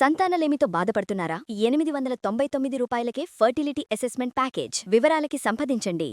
సంతానలేమితో బాధపడుతున్నారా? ఎనిమిది వందల తొంభై తొమ్మిది రూపాయలకే ఫర్టిలిటీ అసెస్మెంట్ ప్యాకేజ్ వివరాలకి సంప్రదించండి.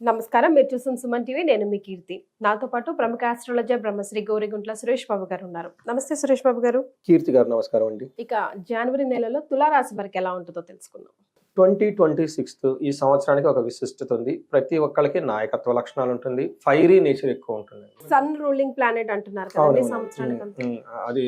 నమస్కారం మీరు చూస్తున్న సుమన్ టీవీ నేను మీ కీర్తి. నాతో పాటు ప్రముఖ ఆస్ట్రాలజర్ బ్రహ్మశ్రీ గౌరిగుంట్ల సురేష్ బాబు గారు ఉన్నారు. నమస్తే సురేష్ బాబు గారు. కీర్తి గారు నమస్కారం అండి. ఇక జనవరి నెలలో తులారాశి వారికి ఎలా ఉంటుందో తెలుసుకుందాం. ట్వంటీ ట్వంటీ సిక్స్త్ ఈ సంవత్సరానికి ఒక విశిష్టత ఉంది. ప్రతి ఒక్కరికి నాయకత్వ లక్షణాలు ఉంటుంది. ఫైరీ నేచర్ ఎక్కువ ఉంటుంది. సన్ రూలింగ్ ప్లానెట్ అంటున్నారు అది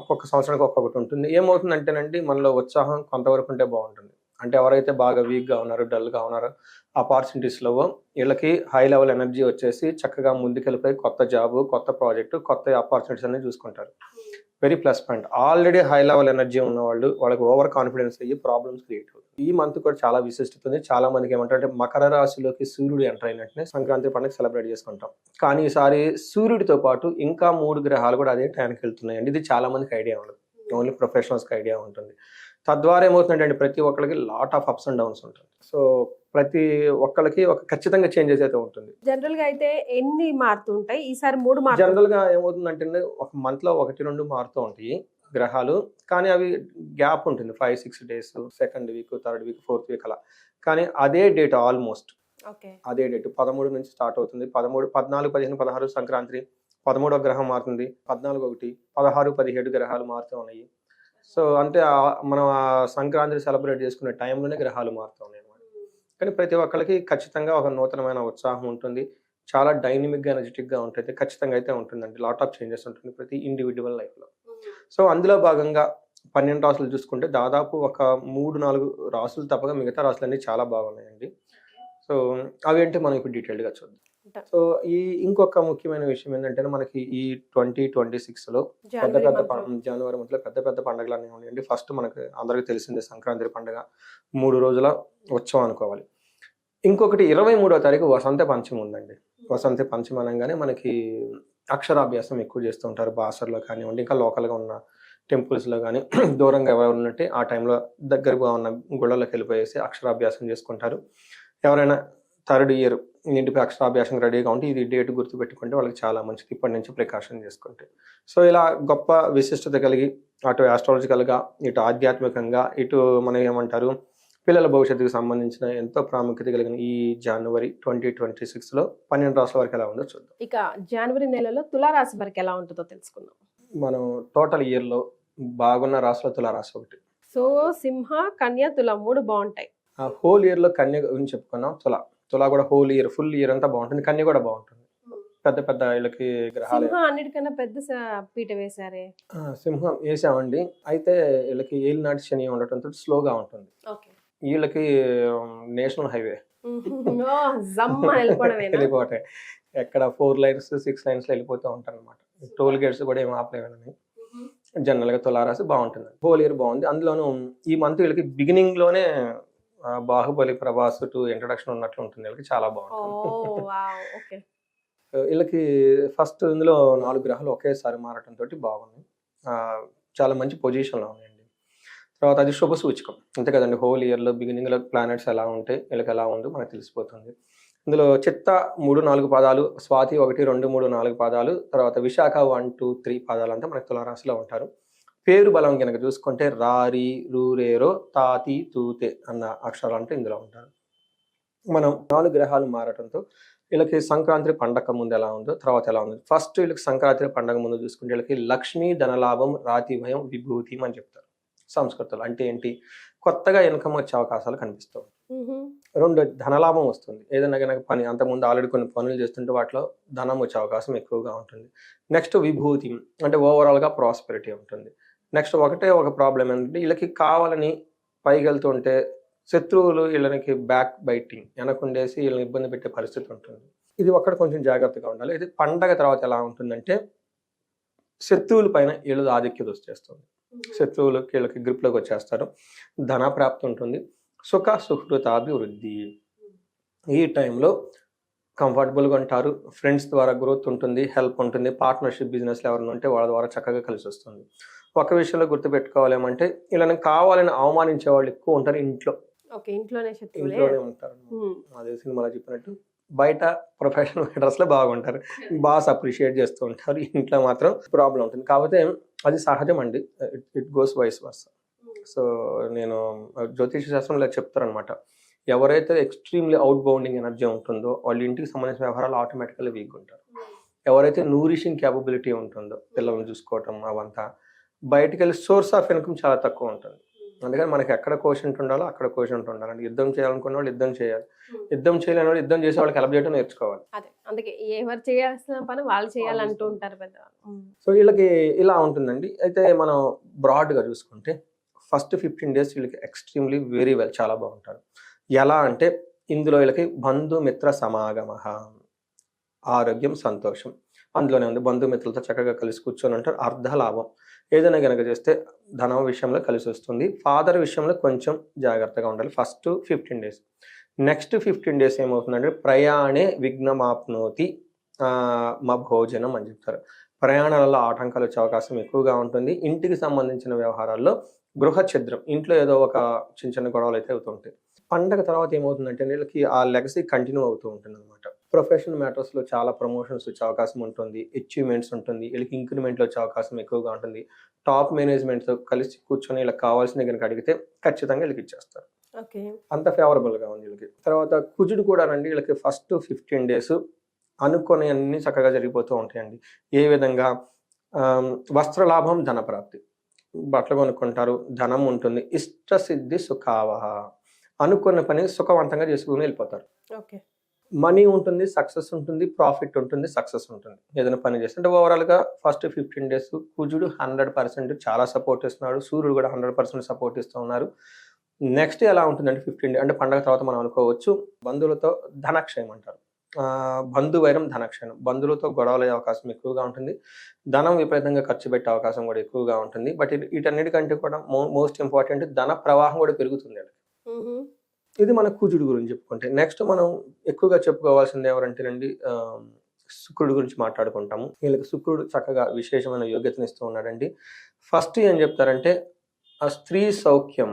ఒక్కొక్క సంవత్సరానికి ఒక్కొక్కటి ఉంటుంది. ఏమవుతుందంటేనండి మనలో ఉత్సాహం కొంతవరకు ఉంటే బాగుంటుంది. అంటే ఎవరైతే బాగా వీక్గా ఉన్నారో డల్గా ఉన్నారో ఆపర్చునిటీస్లో వీళ్ళకి హై లెవెల్ ఎనర్జీ వచ్చేసి చక్కగా ముందుకెళ్ళిపోయి కొత్త జాబ్ కొత్త ప్రాజెక్ట్ కొత్త ఆపర్చునిటీస్ అనేవి చూసుకుంటారు. Very plus point already high level energy ఉన్న వాళ్ళు వాళ్ళకి ఓవర్ కాన్ఫిడెన్స్ అయ్యి ప్రాబ్లమ్స్ క్రియేట్ అవుతుంది ఈ మంత్ కూడా చాలా విశిష్టత ఉంది చాలా మందికి ఏమంటారంటే మకర రాశిలోకి సూర్యుడు ఎంటర్ అయినట్టునే సంక్రాంతి పండుగ సెలబ్రేట్ చేసుకుంటాం. కానీ ఈసారి సూర్యుడితో పాటు ఇంకా మూడు గ్రహాలు కూడా అదే టైంకి వెళ్తున్నాయండి. ఇది చాలా మందికి ఐడియా ఉండదు. ఓన్లీ ప్రొఫెషనల్స్కి ఐడియా ఉంటుంది. తద్వారా ఏమవుతుందంటే ప్రతి ఒక్కరికి lot of ups and downs ఉంటుంది. సో ప్రతి ఒక్కరికి ఒక ఖచ్చితంగా చేంజెస్ అయితే ఉంటుంది. జనరల్గా అయితే ఎన్ని మారుతూ ఉంటాయి? ఈసారి మూడు జనరల్గా ఏమవుతుందంటే ఒక మంత్లో ఒకటి రెండు మారుతూ ఉంటాయి గ్రహాలు. కానీ అవి గ్యాప్ ఉంటుంది. Five six days second week third week fourth week అలా. కానీ అదే డేట్ ఆల్మోస్ట్. అదే డేట్. పదమూడు నుంచి స్టార్ట్ అవుతుంది. పదమూడు పద్నాలుగు పదిహేను పదహారు సంక్రాంతి పదమూడో గ్రహం మారుతుంది పద్నాలుగు ఒకటి పదహారు పదిహేడు గ్రహాలు మారుతూ ఉన్నాయి. సో అంటే మనం ఆ సంక్రాంతి సెలబ్రేట్ చేసుకునే టైంలోనే గ్రహాలు మారుతూ ఉన్నాయి అనమాట కానీ ప్రతి ఒక్కరికి ఖచ్చితంగా ఒక నూతనమైన ఉత్సాహం ఉంటుంది. చాలా డైనమిక్గా ఎనర్జెటిక్గా ఉంటుంది ఖచ్చితంగా అయితే ఉంటుందండి. లాట్ ఆఫ్ చేంజెస్ ఉంటుంది ప్రతి ఇండివిజువల్ లైఫ్లో సో అందులో భాగంగా పన్నెండు రాసులు చూసుకుంటే దాదాపు ఒక మూడు నాలుగు రాసులు తప్పగా మిగతా రాసులన్నీ చాలా బాగున్నాయండి. సో అవేంటి మనం ఇప్పుడు డీటెయిల్డ్గా చూద్దాం. సో ఈ ఇంకొక ముఖ్యమైన విషయం ఏంటంటే మనకి ఈ ట్వంటీ ట్వంటీ పెద్ద జనవరి పెద్ద month. లో. పం- జనవరి మంత్లో పెద్ద పెద్ద పండుగలు అనేవి ఉన్నాయండి. ఫస్ట్ మనకి అందరికీ తెలిసిందే సంక్రాంతి పండుగ. మూడు రోజుల ఉత్సవం అనుకోవాలి. ఇంకొకటి ఇరవై మూడో తారీఖు వసంత పంచమి ఉందండి. వసంత పంచమి అనగానే మనకి అక్షరాభ్యాసం ఎక్కువ చేస్తూ ఉంటారు. బాసర్లో కానివ్వండి ఇంకా లోకల్గా ఉన్న టెంపుల్స్లో కానీ దూరంగా ఎవరు ఉన్నట్టే ఆ టైంలో దగ్గరగా ఉన్న గుళ్ళలోకి వెళ్ళిపోయేసి అక్షరాభ్యాసం చేసుకుంటారు. ఎవరైనా థర్డ్ ఇయర్ ఇంటిపై అక్షరాభ్యాసం రెడీగా ఉంటే ఇది డేట్ గుర్తుపెట్టుకుంటే వాళ్ళకి చాలా మంచిది. ఇప్పటి నుంచి ప్రికాషన్ చేసుకుంటే. సో ఇలా గొప్ప విశిష్టత కలిగి అటు ఆస్ట్రాలజికల్గా ఇటు ఆధ్యాత్మికంగా ఇటు మనం ఏమంటారు పిల్లల భవిష్యత్తుకు సంబంధించిన ఎంతో ప్రాముఖ్యత కలిగిన ఈ జనవరి ట్వంటీ ట్వంటీ సిక్స్లో పన్నెండు రాష్ట్రాల వరకు ఎలా ఉందో చూద్దాం. ఇక జనవరి నెలలో తులారాశి వారికి ఎలా ఉంటుందో తెలుసుకుందాం. మనం టోటల్ ఇయర్లో బాగున్న రాశుల తుల రాశి ఒకటి. సో సింహ కన్య తుల మూడు బాగుంటాయి. ఆ హోల్ ఇయర్లో కన్య గురించి చెప్పుకున్నాం తుల. తుల కూడా హోల్ ఇయర్ ఫుల్ ఇయర్ అంతా బాగుంటుంది. కన్య కూడా బాగుంటుంది. పెద్ద పెద్ద వీళ్ళకి గ్రహాలు. సింహ అన్నిటికన్నా పెద్ద పీట వేశారే? సింహం వేసామండి. అయితే వీళ్ళకి ఏలినాటి శని ఉండటంతో స్లోగా ఉంటుంది. వీళ్ళకి నేషనల్ హైవే. వెళ్ళిపోతాయి ఎక్కడ ఫోర్ లైన్స్ సిక్స్ లైన్స్ వెళ్ళిపోతూ ఉంటారు అనమాట టోల్ గేట్స్ కూడా ఏం ఆపలేవని జనరల్గా తులారాసి బాగుంటుంది. హోల్ ఇయర్ బాగుంది. అందులోనూ ఈ మంత్ వీళ్ళకి బిగినింగ్లోనే బాహుబలి ప్రభాస్ టు ఇంట్రడక్షన్ ఉన్నట్లు ఉంటుంది. వీళ్ళకి చాలా బాగుంటుంది. వీళ్ళకి ఫస్ట్ ఇందులో నాలుగు గ్రహాలు ఒకేసారి మారటంతో బాగున్నాయి ఆ, చాలా మంచి పొజిషన్లో ఉన్నాయండి. తర్వాత అది శుభ సూచకం. అంతే కదండి హోల్ ఇయర్లో బిగినింగ్లో ప్లానెట్స్ ఎలా ఉంటాయి వీళ్ళకి ఎలా ఉందో మనకు తెలిసిపోతుంది. ఇందులో చిత్త మూడు నాలుగు పాదాలు స్వాతి ఒకటి రెండు మూడు నాలుగు పాదాలు తర్వాత విశాఖ వన్ టూ త్రీ పాదాలు అంతా మనకి తులారాశిలో ఉంటారు. పేరు బలం కనుక చూసుకుంటే రారి రూరేరో తాతి తూతే అన్న అక్షరాలు అంటే ఇందులో ఉంటారు. మనం నాలుగు గ్రహాలు మారటంతో వీళ్ళకి సంక్రాంతి పండగ ముందు ఎలా ఉందో తర్వాత ఎలా ఉంది. ఫస్ట్ వీళ్ళకి సంక్రాంతి పండగ ముందు చూసుకుంటే వీళ్ళకి లక్ష్మీ ధనలాభం రాతి భయం విభూతి అని చెప్తారు. సంస్కృతులు అంటే ఏంటి? కొత్తగా ఇన్కమ్ వచ్చే అవకాశాలు కనిపిస్తాయి రెండు ధనలాభం వస్తుంది. ఏదైనా కనుక పని అంతకుముందు ఆల్రెడీ కొన్ని పనులు చేస్తుంటే వాటిలో ధనం వచ్చే అవకాశం ఎక్కువగా ఉంటుంది. నెక్స్ట్ విభూతి అంటే ఓవరాల్గా ప్రాస్పెరిటీ ఉంటుంది. నెక్స్ట్ ఒకటే ఒక ప్రాబ్లం ఏంటంటే వీళ్ళకి కావాలని పైకి వెళ్తుంటే శత్రువులు వీళ్ళకి బ్యాక్ బైటింగ్ వెనకుండేసి వీళ్ళని ఇబ్బంది పెట్టే పరిస్థితి ఉంటుంది. ఇది ఒక్కటి కొంచెం జాగ్రత్తగా ఉండాలి. ఇది పండగ తర్వాత ఎలా ఉంటుందంటే శత్రువుల పైన వీళ్ళు ఆధిక్యత వచ్చేస్తుంది. శత్రువులు వీళ్ళకి గ్రిప్లోకి వచ్చేస్తారు. ధన ప్రాప్తి ఉంటుంది. సుఖ సుహృతాభివృద్ధి ఈ టైంలో కంఫర్టబుల్గా ఉంటారు. ఫ్రెండ్స్ ద్వారా గ్రోత్ ఉంటుంది హెల్ప్ ఉంటుంది పార్ట్నర్షిప్ బిజినెస్లు ఎవరైనా ఉంటే వాళ్ళ ద్వారా చక్కగా కలిసి వస్తుంది. ఒక విషయంలో గుర్తుపెట్టుకోవాలి ఏమంటే వీళ్ళని కావాలని అవమానించే వాళ్ళు ఎక్కువ ఉంటారు ఇంట్లో. ఇంట్లోనే ఇంట్లోనే ఉంటారు. అదే సినిమాలో చెప్పినట్టు బయట ప్రొఫెషనల్ మ్యాటర్స్లో బాగుంటారు. బాస్ అప్రిషియేట్ చేస్తూ ఉంటారు. ఇంట్లో మాత్రం ప్రాబ్లం ఉంటుంది. కాకపోతే అది సహజం అండి. It goes vice versa. So నేను జ్యోతిష శాస్త్రంలో చెప్తారనమాట ఎవరైతే ఎక్స్ట్రీమ్లీ అవుట్ బౌండింగ్ ఎనర్జీ ఉంటుందో వాళ్ళ ఇంటికి సంబంధించిన వ్యవహారాలు ఆటోమేటికల్గా వీక్ ఉంటారు ఎవరైతే నూరిషింగ్ క్యాపబిలిటీ ఉంటుందో పిల్లల్ని చూసుకోవటం అవంతా బయటికి వెళ్ళి సోర్స్ ఆఫ్ ఇన్కమ్ చాలా తక్కువ ఉంటుంది. అందుకని మనకి ఎక్కడ కోషంట్ ఉండాలో అక్కడ కోషంట్ ఉండాలండి యుద్ధం చేయాలనుకున్న వాళ్ళు యుద్ధం చేయాలి. యుద్ధం చేయలేని వాళ్ళు యుద్ధం చేసే వాళ్ళకి హెల్ప్ చేయడం నేర్చుకోవాలి. అదే. అందుకే ఎవరు చేయాల్సిన పని వాళ్ళు చేయాలంటూ ఉంటారు పెద్ద సో వీళ్ళకి ఇలా ఉంటుందండి. అయితే మనం బ్రాడ్గా చూసుకుంటే ఫస్ట్ ఫిఫ్టీన్ డేస్ వీళ్ళకి ఎక్స్ట్రీమ్లీ వెరీ వెల్ చాలా బాగుంటారు. ఎలా అంటే ఇందులో వీళ్ళకి బంధుమిత్ర సమాగమ ఆరోగ్యం సంతోషం. అందులోనే ఉంది. బంధుమిత్రులతో చక్కగా కలిసి కూర్చొని ఉంటారు. అర్ధ లాభం. ఏదైనా కనుక చేస్తే ధనం విషయంలో కలిసి వస్తుంది. ఫాదర్ విషయంలో కొంచెం జాగ్రత్తగా ఉండాలి. First fifteen days next fifteen days ఏమవుతుందంటే ప్రయాణే విఘ్నమాప్నోతి మా భోజనం అని చెప్తారు. ప్రయాణాలలో ఆటంకాలు వచ్చే అవకాశం ఎక్కువగా ఉంటుంది. ఇంటికి సంబంధించిన వ్యవహారాల్లో గృహ ఛిద్రం ఇంట్లో ఏదో ఒక చిన్న చిన్న గొడవలు అయితే అవుతుంటాయి పండగ తర్వాత ఏమవుతుందంటే వీళ్ళకి ఆ లెగసీ కంటిన్యూ అవుతూ ఉంటుంది అనమాట ప్రొఫెషనల్ మ్యాటర్స్లో చాలా ప్రమోషన్స్ వచ్చే అవకాశం ఉంటుంది. అచీవ్మెంట్స్ ఉంటుంది. వీళ్ళకి ఇంక్రిమెంట్లు వచ్చే అవకాశం ఎక్కువగా ఉంటుంది. టాప్ మేనేజ్మెంట్తో కలిసి కూర్చొని వీళ్ళకి కావాల్సిన కనుక అడిగితే ఖచ్చితంగా వీళ్ళకి ఇచ్చేస్తారు. ఓకే. అంత ఫేవరబుల్గా ఉంది వీళ్ళకి. తర్వాత కుజుడు కూడానండి వీళ్ళకి ఫస్ట్ ఫిఫ్టీన్ డేస్ అనుకొని అన్ని చక్కగా జరిగిపోతూ ఉంటాయండి. ఏ విధంగా? వస్త్రలాభం ధనప్రాప్తి. బట్టలు కొనుక్కుంటారు. ధనం ఉంటుంది. ఇష్టసిద్ధి సుఖావహ. అనుకున్న పని సుఖవంతంగా చేసుకుని వెళ్ళిపోతారు. ఓకే. మనీ ఉంటుంది సక్సెస్ ఉంటుంది ప్రాఫిట్ ఉంటుంది సక్సెస్ ఉంటుంది. ఏదైనా పని చేస్తే అంటే ఓవరాల్గా ఫస్ట్ ఫిఫ్టీన్ డేస్ కుజుడు హండ్రెడ్ పర్సెంట్ చాలా సపోర్ట్ ఇస్తున్నాడు సూర్యుడు కూడా హండ్రెడ్ పర్సెంట్ సపోర్ట్ ఇస్తూ ఉన్నారు. నెక్స్ట్ ఎలా ఉంటుందంటే ఫిఫ్టీన్ డే అంటే పండగ తర్వాత మనం అనుకోవచ్చు బంధువులతో ధనక్షయం అంటారు. బంధువైరం బంధు వైరం ధనక్షయం. బంధువులతో గొడవలయ్యే అవకాశం ఎక్కువగా ఉంటుంది. ధనం విపరీతంగా ఖర్చు పెట్టే అవకాశం కూడా ఎక్కువగా ఉంటుంది. బట్ వీటన్నిటికంటే కూడా మోస్ట్ ఇంపార్టెంట్ ధన ప్రవాహం కూడా పెరుగుతుంది. ఇది మన కుజుడు గురించి చెప్పుకుంటే. నెక్స్ట్ మనం ఎక్కువగా చెప్పుకోవాల్సింది ఎవరంటేనండి శుక్రుడు గురించి మాట్లాడుకుంటాము. వీళ్ళకి శుక్రుడు చక్కగా విశేషమైన యోగ్యతను ఇస్తూ ఉన్నాడండి. ఫస్ట్ ఏం చెప్తారంటే ఆ స్త్రీ సౌఖ్యం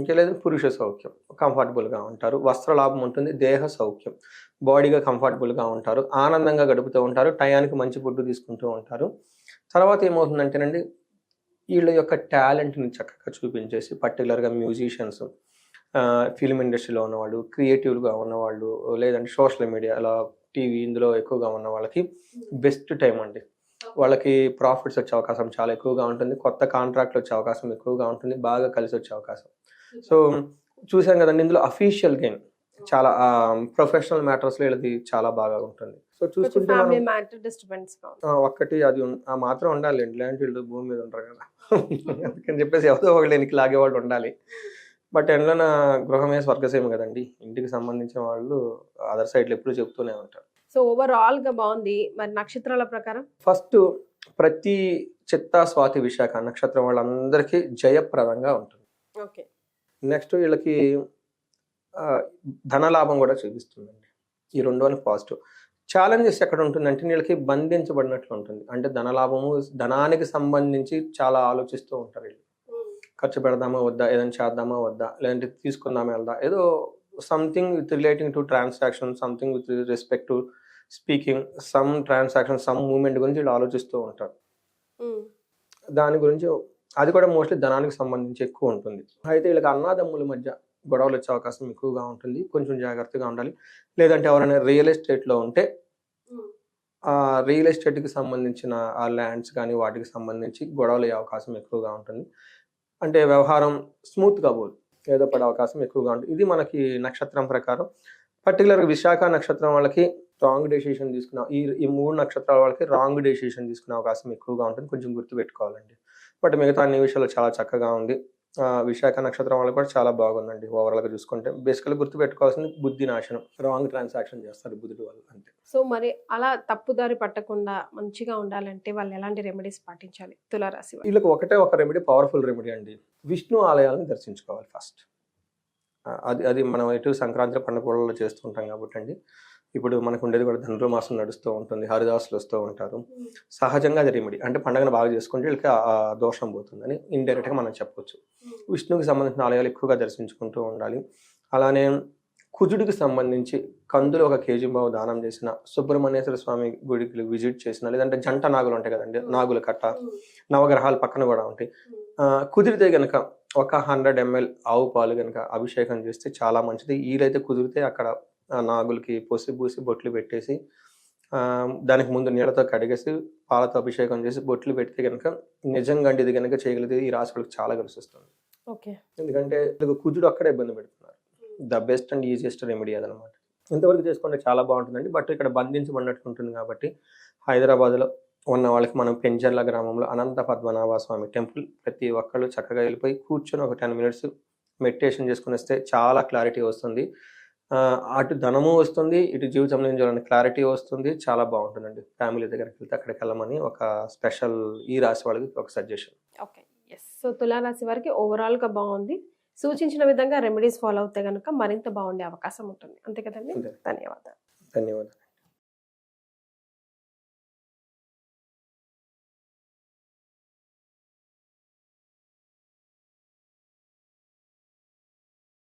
ఇంకా లేదు పురుష సౌఖ్యం కంఫర్టబుల్గా ఉంటారు. వస్త్ర లాభం ఉంటుంది దేహ సౌఖ్యం బాడీగా కంఫర్టబుల్గా ఉంటారు ఆనందంగా గడుపుతూ ఉంటారు టయానికి మంచి ఫుడ్ తీసుకుంటూ ఉంటారు. తర్వాత ఏమవుతుందంటేనండి వీళ్ళ యొక్క టాలెంట్ని చక్కగా చూపించేసి పర్టికులర్గా మ్యూజిషియన్స్ ఫిల్మ్ ఇండస్ట్రీలో ఉన్నవాళ్ళు క్రియేటివ్గా ఉన్నవాళ్ళు లేదంటే సోషల్ మీడియా అలా టీవీ ఇందులో ఎక్కువగా ఉన్న వాళ్ళకి బెస్ట్ టైం అండి. వాళ్ళకి ప్రాఫిట్స్ వచ్చే అవకాశం చాలా ఎక్కువగా ఉంటుంది. కొత్త కాంట్రాక్ట్లు వచ్చే అవకాశం ఎక్కువగా ఉంటుంది. బాగా కలిసి వచ్చే అవకాశం. సో చూసాం కదండి ఇందులో అఫీషియల్ గెయిన్ చాలా ప్రొఫెషనల్ మ్యాటర్స్లో వీళ్ళది చాలా బాగా ఉంటుంది. సో చూసుకుంటే ఒక్కటి అది ఆ మాత్రం ఉండాలి. ఇలాంటి వీళ్ళు భూమి మీద ఉంటారు కదా. అందుకని చెప్పేసి ఎవరో ఒకళ్ళు వెనక్కి లాగేవాళ్ళు ఉండాలి. బట్ ఎండ్లోన గృహమే స్వర్గసీమ కదండి. ఇంటికి సంబంధించిన వాళ్ళు అదర్ సైడ్లో ఎప్పుడు చెప్తూనే ఉంటారు. సో ఓవరాల్గా బాగుంది. మరి నక్షత్రాల ప్రకారం? ఫస్ట్ ప్రతి చిత్తా స్వాతి విశాఖ నక్షత్రం వాళ్ళందరికీ జయప్రదంగా ఉంటుంది. ఓకే. నెక్స్ట్ వీళ్ళకి ధనలాభం కూడా చూపిస్తుందండి. ఈ రెండు అని పాజిటివ్. ఛాలెంజెస్ ఎక్కడ ఉంటుందంటే వీళ్ళకి బంధించబడినట్లు ఉంటుంది. అంటే ధనలాభము ధనానికి సంబంధించి చాలా ఆలోచిస్తూ ఉంటారు వీళ్ళు. ఖర్చు పెడదామా వద్దా? ఏదైనా చేద్దామా వద్దా? లేదంటే తీసుకుందామా వెళ్దా? ఏదో something with relating to transaction something with respect to speaking some transaction some moment గురించి వీళ్ళు ఆలోచిస్తూ ఉంటారు. దాని గురించి అది కూడా మోస్ట్లీ ధనానికి సంబంధించి ఎక్కువ ఉంటుంది. అయితే వీళ్ళకి అన్నాదమ్ముల మధ్య గొడవలు వచ్చే అవకాశం ఎక్కువగా ఉంటుంది. కొంచెం జాగ్రత్తగా ఉండాలి. లేదంటే ఎవరైనా రియల్ ఎస్టేట్లో ఉంటే ఆ రియల్ ఎస్టేట్కి సంబంధించిన ఆ ల్యాండ్స్ కానీ వాటికి సంబంధించి గొడవలు అయ్యే అవకాశం ఎక్కువగా ఉంటుంది. అంటే వ్యవహారం స్మూత్గా పోదు. ఏదో పడే అవకాశం ఎక్కువగా ఉంటుంది. ఇది మనకి నక్షత్రం ప్రకారం. పర్టికులర్గా విశాఖ నక్షత్రం వాళ్ళకి రాంగ్ డెసిషన్ తీసుకున్న ఈ ఈ మూడు నక్షత్రాల వాళ్ళకి రాంగ్ డెసిషన్ తీసుకునే అవకాశం ఎక్కువగా ఉంటుంది. కొంచెం గుర్తుపెట్టుకోవాలండి. బట్ మిగతా అన్ని విషయాలు చాలా చక్కగా ఉంది. విశాఖ నక్షత్రం వాళ్ళకి కూడా చాలా బాగుందండి. ఓవరాల్గా చూసుకుంటే. బేసికల్గా గుర్తుపెట్టుకోవాల్సింది బుద్ధి నాశనం. రాంగ్ ట్రాన్సాక్షన్ చేస్తారు బుద్ధుడు వాళ్ళు అంతే. సో మరి అలా తప్పుదారి పట్టకుండా మంచిగా ఉండాలంటే వాళ్ళు ఎలాంటి రెమెడీస్ పాటించాలి? తులారాశి వాళ్ళు వీళ్ళకి ఒకటే ఒక రెమెడీ పవర్ఫుల్ రెమెడీ అండి. విష్ణు ఆలయాలను దర్శించుకోవాలి ఫస్ట్ అది అది మనం ఎటు సంక్రాంతి పండుగలలో చేస్తుంటాం కాబట్టి అండి. ఇప్పుడు మనకు ఉండేది కూడా ధనుర్మాసం నడుస్తూ ఉంటుంది హరిదాసులు వస్తూ ఉంటారు. సహజంగా అది రెమెడీ అంటే పండుగను బాగా చేసుకుంటే వీళ్ళకి ఆ- దోషం పోతుందని ఇండైరెక్ట్గా మనం చెప్పవచ్చు విష్ణుకి సంబంధించిన ఆలయాలు ఎక్కువగా దర్శించుకుంటూ ఉండాలి. అలానే కుజుడికి సంబంధించి కందులు ఒక కేజీ బావు దానం చేసిన సుబ్రహ్మణ్యేశ్వర స్వామి గుడికి విజిట్ చేసిన లేదంటే జంట నాగులు ఉంటాయి కదండి నాగుల కట్ట నవగ్రహాలు పక్కన కూడా ఉంటాయి. కుదిరితే గనక ఒక హండ్రెడ్ ఎంఎల్ ఆవు పాలు కనుక అభిషేకం చేస్తే చాలా మంచిది. వీలైతే కుదిరితే అక్కడ ఆ నాగులకి పోసి పూసి బొట్లు పెట్టేసి దానికి ముందు నీళ్ళతో కడిగేసి పాలతో అభిషేకం చేసి బొట్లు పెడితే కనుక నిజంగా ఇది కనుక చేయగలిగితే ఈ రాశి వాళ్ళకి చాలా కలిసి వస్తుంది ఓకే. ఎందుకంటే కుజుడు అక్కడ ఇబ్బంది పెడుతున్నారు. The best and easiest remedy అదనమాట. ఇంతవరకు చేసుకుంటే చాలా బాగుంటుందండి. బట్ ఇక్కడ బంధించబడినట్టు ఉంటుంది కాబట్టి హైదరాబాద్లో ఉన్న వాళ్ళకి మనం పెంచర్ల గ్రామంలో అనంత పద్మనాభ స్వామి టెంపుల్ ప్రతి ఒక్కళ్ళు చక్కగా వెళ్ళిపోయి కూర్చొని ఒక టెన్ మినిట్స్ మెడిటేషన్ చేసుకుని వస్తే చాలా క్లారిటీ వస్తుంది. అటు ధనము వస్తుంది ఇటు జీవితంలో ఏం చేయాలని క్లారిటీ వస్తుంది చాలా బాగుంటుందండి. ఫ్యామిలీ దగ్గరికి వెళ్తే అక్కడికి వెళ్ళమని ఒక స్పెషల్ ఈ రాశి వాళ్ళకి ఒక సజెషన్ ఓకే ఎస్ సో తులారాశి వారికి ఓవరాల్గా బాగుంది. సూచించిన విధంగా రెమెడీస్ ఫాలో అవుతే కనుక మరింత బాగుండే అవకాశం ఉంటుంది. అంతే కదండి. ధన్యవాదాలు. ధన్యవాదాలు.